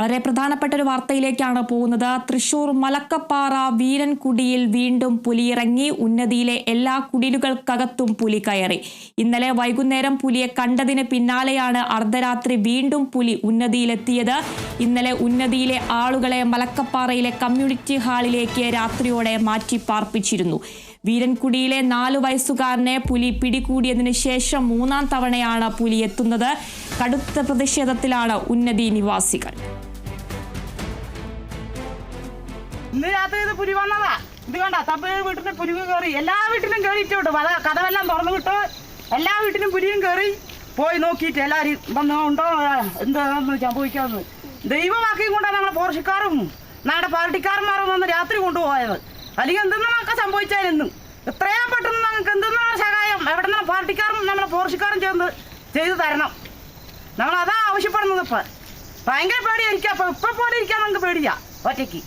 വളരെ പ്രധാനപ്പെട്ട ഒരു വാർത്തയിലേക്കാണ് പോകുന്നത്. തൃശൂർ മലക്കപ്പാറ വീരൻകുടിയിൽ വീണ്ടും പുലിയിറങ്ങി. ഉന്നതിയിലെ എല്ലാ കുടിലുകൾക്കകത്തും പുലി കയറി. ഇന്നലെ വൈകുന്നേരം പുലിയെ കണ്ടതിന് പിന്നാലെയാണ് അർദ്ധരാത്രി വീണ്ടും പുലി ഉന്നതിയിലെത്തിയത്. ഇന്നലെ ഉന്നതിയിലെ ആളുകളെ മലക്കപ്പാറയിലെ കമ്മ്യൂണിറ്റി ഹാളിലേക്ക് രാത്രിയോടെ മാറ്റി പാർപ്പിച്ചിരുന്നു. വീരൻകുടിയിലെ നാലു വയസ്സുകാരനെ പുലി പിടികൂടിയതിനു ശേഷം മൂന്നാം തവണയാണ് പുലി എത്തുന്നത്. കടുത്ത പ്രതിഷേധത്തിലാണ് ഉന്നതി നിവാസികൾ. ഇന്ന് രാത്രി ഇത് പുലി വന്നതാ. ഇത് കണ്ട? തപ്പ വീട്ടിൽ പുലിവ് കയറി എല്ലാ വീട്ടിലും കയറിയിട്ട് വിട്ടു. വല കഥവെല്ലാം തുറന്നു വിട്ടു. എല്ലാ വീട്ടിലും പുലിയും കയറി പോയി നോക്കിയിട്ട് എല്ലാവരും വന്ന് ഉണ്ടോ? എന്താന്ന് സംഭവിക്കാന്ന് ദൈവമാക്കിയും കൊണ്ടാണ് നമ്മളെ പോർഷക്കാരും നമ്മുടെ പാർട്ടിക്കാരന്മാരും വന്ന് രാത്രി കൊണ്ടുപോയത്. അല്ലെങ്കിൽ എന്തെന്ന് നമുക്ക് സംഭവിച്ചാലെന്നും എത്രയാ പെട്ടെന്ന് നമുക്ക് എന്തെന്നാണ് സഹായം എവിടെ നിന്ന് പാർട്ടിക്കാരും നമ്മളെ പോർഷിക്കാരും ചേർന്ന് ചെയ്തു തരണം. നമ്മൾ അതാ ആവശ്യപ്പെടുന്നത് ഇപ്പം. ഭയങ്കര പേടിയായിരിക്കും അപ്പം ഇപ്പം പോലെ ഇരിക്കാൻ നമുക്ക് പേടിയാ. ഒറ്റയ്ക്ക്.